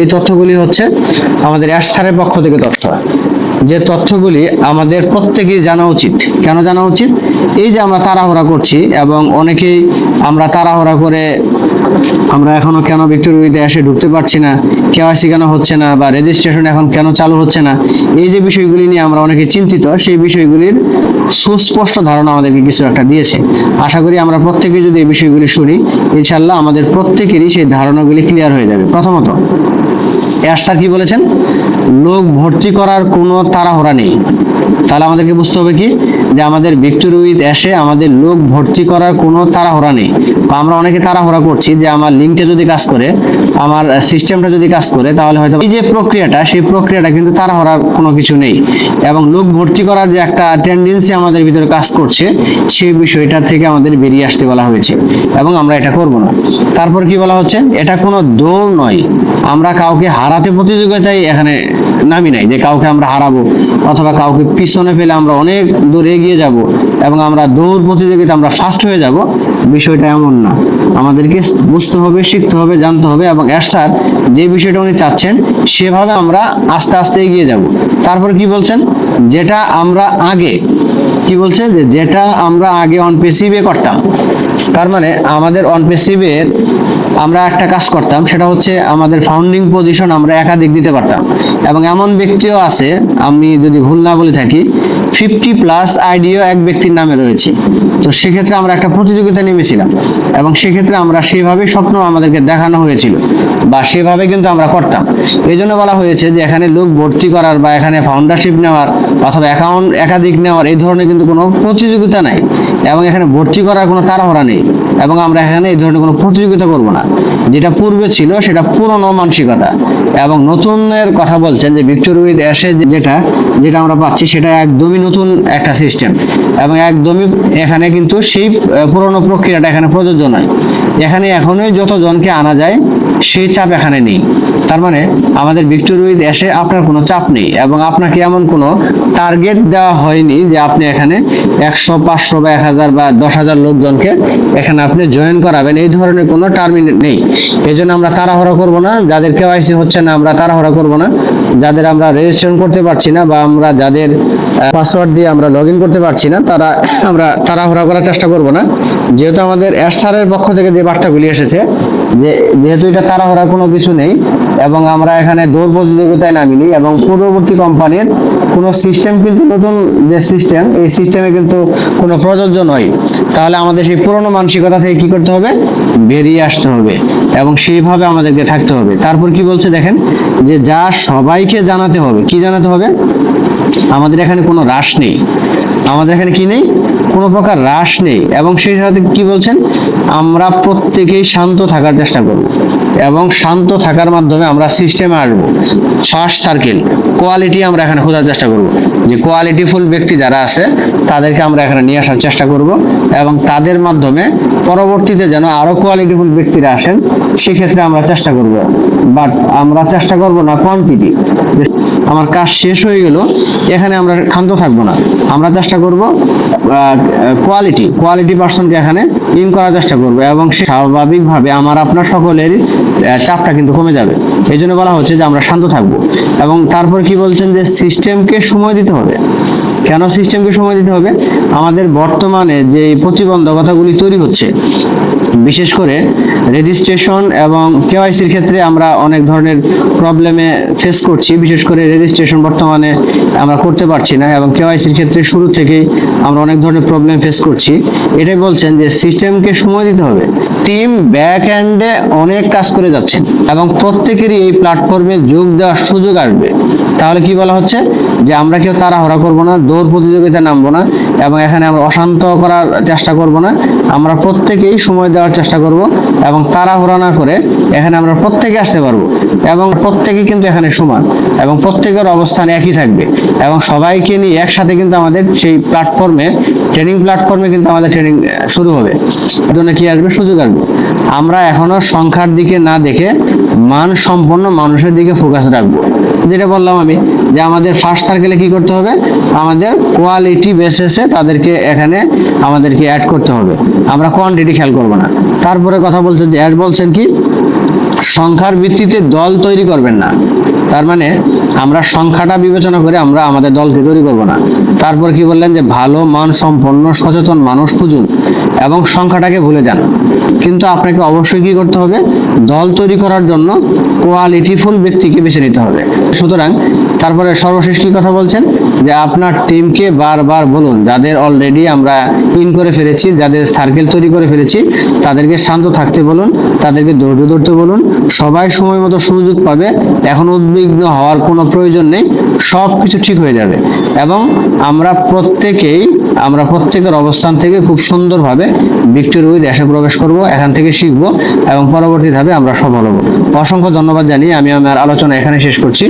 এই তথ্যগুলি হচ্ছে আমাদের অ্যাশ স্যারের পক্ষ থেকে তথ্য। যে তথ্যগুলি আমাদের প্রত্যেকেই জানা উচিত। কেন জানা উচিত? এই যে আমরা তাড়াহুড়া করছি এবং অনেকেই আমরা তাড়াহুড়া করে আমরা এখনও কেন ভিক্টোরিয়াতে এসে ঢুকতে পারছি না? কেওয়াইসি কেন হচ্ছে না? বা রেজিস্ট্রেশন এখন কেন চালু হচ্ছে না? এই যে বিষয়গুলি নিয়ে আমরা অনেকে চিন্তিত, সেই বিষয়গুলির সুস্পষ্ট ধারণা আমাদেরকে কিছু একটা দিয়েছে। আশা করি আমরা প্রত্যেকে যদি এই বিষয়গুলি শুনি ইনশাল্লাহ আমাদের প্রত্যেকেরই সেই ধারণাগুলি ক্লিয়ার হয়ে যাবে। প্রথমত এর কি বলেছেন? লোক ভর্তি করার কোনো তাড়াহুড়া নেই। তাহলে আমাদেরকে বুঝতে হবে কি? যে আমাদের ভিক্টোরি উইথ এসে আমাদের লোক ভর্তি করার কোনো তাড়াহুড়া নেই। বা আমরা অনেকে তাড়াহুড়া করছি যে আমার লিঙ্কটা যদি কাজ করে, আমার সিস্টেমটা যদি কাজ করে, তাহলে হয়তো এই যে প্রক্রিয়াটা, সেই প্রক্রিয়াটা কিন্তু তাড়াহুড়ার কোনো কিছু নেই। এবং লোক ভর্তি করার যে একটা টেন্ডেন্সি আমাদের ভিতরে কাজ করছে, সেই বিষয়টা থেকে আমাদের বেরিয়ে আসতে বলা হয়েছে। এবং আমরা এটা করব না। তারপর কি বলা হচ্ছে? এটা কোনো দৌড় নয়। আমরা কাউকে হারাতে প্রতিযোগিতায় এখানে নামি নাই, যে কাউকে আমরা হারাবো অথবা কাউকে পিছনে ফেলে আমরা অনেক দূর এগিয়ে যাব এবং আমরা দৌড় প্রতিযোগিতা আমরা ফার্স্ট হয়ে যাব, বিষয়টা এমন না। আমাদেরকে বুঝতে হবে, শিখতে হবে, জানতে হবে এবং স্যার যে বিষয়টা উনি চাচ্ছেন, সেভাবে আমরা আস্তে আস্তে এগিয়ে যাব। তারপর কি বলছেন? যেটা আমরা আগে, কি বলছে? যে যেটা আমরা আগে অন পেসিভে করতাম। তার মানে আমাদের অন পেসিভের আমরা একটা কাজ করতাম, সেটা হচ্ছে আমাদের ফাউন্ডিং পজিশন আমরা একাধিক দিতে পারতাম। এবং এমন ব্যক্তিও আছে, আমি যদি ভুল না বলে থাকি ফিফটি প্লাস আইডিও এক ব্যক্তির নামে রয়েছে। তো সেক্ষেত্রে আমরা একটা প্রতিযোগিতা নেমেছিলাম এবং সেক্ষেত্রে আমরা সেভাবে স্বপ্ন আমাদেরকে দেখানো হয়েছিল বা সেভাবে কিন্তু আমরা করতাম। এই জন্য বলা হয়েছে যে এখানে লোক ভর্তি করার বা এখানে ফাউন্ডারশিপ নেওয়ার অথবা অ্যাকাউন্ট একাধিক নেওয়ার এই ধরনের কিন্তু কোনো প্রতিযোগিতা নাই এবং এখানে ভর্তি করার কোনো তাড়াহড়া নেই। এবং আমরা এখানে এই ধরনের কোনো প্রতিযোগিতা করব না। যেটা পূর্বে ছিল সেটা পুরনো মানসিকতা। এবং নতুনের কথা বলছেন যে ভিক্টোরিয়ার এসে যেটা যেটা আমরা পাচ্ছি সেটা একদমই নতুন একটা সিস্টেম এবং একদমই এখানে কিন্তু সেই পুরনো প্রক্রিয়াটা এখানে প্রযোজ্য নয়। এখানে এখনই যতজনকে আনা যায়, সেই চাপ এখানে নেই। তার মানে আমাদের ভিক্টোরিয়ার এসে আপনার কোনো চাপ নেই এবং আপনাকে এমন কোনো টার্গেট দেওয়া হয়নি যে আপনি এখানে একশো, পাঁচশো বা এক হাজার বা দশ হাজার লোকজনকে এখানে আপনি জয়েন করাবেন। এই ধরনের কোনো টার্মিনেট নেই। এই জন্য আমরা তাড়াহুড়া করব না। যাদের কেওয়াইসি হচ্ছে না, আমরা তাড়াহুড়া করব না। যাদের আমরা রেজিস্ট্রেশন করতে পারছি না বা আমরা যাদের পাসওয়ার্ড দিয়ে আমরা লগ করতে পারছি না, তারা আমরা তাড়াহুড়া করার চেষ্টা করব না। যেহেতু আমাদের অ্যাস্টারের পক্ষ থেকে যে বার্তাগুলি এসেছে যে যেহেতু এটা তাড়াহুড়ার কোনো কিছু নেই, এবং আমরা এখানে দৌড় প্রতিযোগিতায় নামিনি, এবং পূর্ববর্তী কোম্পানির কোনো সিস্টেম কিন্তু নতুন যে সিস্টেম এই সিস্টেমে কিন্তু কোনো প্রযোজ্য নয়। তাহলে আমাদের সেই পুরনো মানসিকতা থেকে কি করতে হবে? বেরিয়ে আসতে হবে, এবং সেইভাবে আমাদেরকে থাকতে হবে। তারপর কি বলছে দেখেন, যে যা সবাইকে জানাতে হবে, কি জানাতে হবে? আমাদের এখানে কোনো হ্রাস নেই। আমাদের এখানে কি নেই? কোনো প্রকার হ্রাস নেই এবং সেই সাথে কি বলছেন, আমরা প্রত্যেকেই শান্ত থাকার চেষ্টা করব। এবং শান্ত থাকার মাধ্যমে আমরা সিস্টেমে আসব। ফার্স্ট সার্কেল কোয়ালিটি আমরা এখানে খোঁজার চেষ্টা করব। যে কোয়ালিটিফুল ব্যক্তি যারা আছে, তাদেরকে আমরা এখানে নিয়ে আসার চেষ্টা করব এবং তাদের মাধ্যমে পরবর্তীতে যেন আরও কোয়ালিটিফুল ব্যক্তিরা আসেন, সেক্ষেত্রে আমরা চেষ্টা করব। বাট আমরা চেষ্টা করব না কোয়ান্টিটি আমার কাজ শেষ হয়ে গেল, এখানে আমরা ক্ষান্ত থাকব না। আমরা চেষ্টা করব কোয়ালিটি কোয়ালিটি পার্সনকে এখানে ইন করার চেষ্টা করব এবং স্বাভাবিকভাবে আমার, আপনার সকলের চাপটা কিন্তু কমে যাবে। এই জন্য বলা হচ্ছে যে আমরা শান্ত থাকব। এবং তারপর কি বলছেন যে সিস্টেমকে সময় দিতে হবে। কেন সিস্টেমকে সময় দিতে হবে? আমাদের বর্তমানে যে প্রতিবন্ধকতাগুলি তৈরি হচ্ছে বিশেষ করে রেজিস্ট্রেশন এবং কেওয়াইসির ক্ষেত্রে আমরা অনেক ধরনের প্রবলেমে ফেস করছি। বিশেষ করে রেজিস্ট্রেশন বর্তমানে আমরা করতে পারছি না এবং কেওয়াইসির ক্ষেত্রে শুরু থেকেই আমরা অনেক ধরনের প্রবলেম ফেস করছি। এটাই বলছেন যে সিস্টেমকে সময় দিতে হবে। টিম ব্যাক এন্ডে অনেক কাজ করে যাচ্ছেন এবং প্রত্যেকেরই এই প্ল্যাটফর্মে যোগ দেওয়ার সুযোগ আসবে। তাহলে কি বলা হচ্ছে? যে আমরা কেউ তাড়াহুড়া করব না, দৌড় প্রতিযোগিতায় নামবো না, এবং এখানে আমরা অশান্ত করার চেষ্টা করব না। আমরা প্রত্যেকেই সময় দেওয়ার চেষ্টা করব এবং তাড়াহুড়া না করে এখানে আমরা প্রত্যেকে আসতে পারব এবং প্রত্যেকে কিন্তু এখানে সমান এবং প্রত্যেকের অবস্থান একই থাকবে এবং সবাইকে নিয়ে একসাথে কিন্তু আমাদের সেই প্ল্যাটফর্মে, ট্রেনিং প্ল্যাটফর্মে কিন্তু আমাদের ট্রেনিং শুরু হবে। জন্য কি আসবে? সুযোগ আসবে। আমরা এখনও সংখ্যার দিকে না দেখে মান সম্পন্ন মানুষের দিকে ফোকাস রাখব। যেটা বললাম আমি যে আমাদের ফার্স্ট সার্কেলে কি করতে হবে? আমাদের কোয়ালিটি বেসেসে তাদেরকে এখানে আমাদেরকে অ্যাড করতে হবে। আমরা কোয়ান্টিটি খেয়াল করব না। তারপরে কথা বলছেন যে অ্যাড বলছেন কি? সংখ্যার ভিত্তিতে দল তৈরি করবেন না। তার মানে আমরা সংখ্যাটা বিবেচনা করে আমরা আমাদের দলকে তৈরি করব না। তারপর কি বললেন যে ভালো মান সম্পন্ন সচেতন মানুষ খুঁজুন এবং সংখ্যাটাকে ভুলে যান। কিন্তু আপনাকে অবশ্যই কি করতে হবে? দল তৈরি করার জন্য কোয়ালিটিফুল ব্যক্তিকে বেছে নিতে হবে। সুতরাং তারপরে সর্বশেষ কি কথা বলছেন? যে আপনার টিমকে বারবার বলুন, যাদের অলরেডি আমরা ইন করে ফেলেছি, যাদের সার্কেল তৈরি করে ফেলেছি, তাদেরকে শান্ত থাকতে বলুন, তাদেরকে ধৈর্য ধরতে বলুন, সবাই সময় মতো সুযোগ পাবে, এখন উদ্বিগ্ন হওয়ার কোনো প্রয়োজন নেই সব কিছু ঠিক হয়ে যাবে। এবং আমরা প্রত্যেকেই, আমরা প্রত্যেকের অবস্থান থেকে খুব সুন্দরভাবে ভিক্টোরি উইথ দেশে প্রবেশ করব, এখান থেকে শিখব, এবং পরবর্তী ধাপে আমরা সফল হব। অসংখ্য ধন্যবাদ জানিয়ে আমি আমার আলোচনা এখানে শেষ করছি।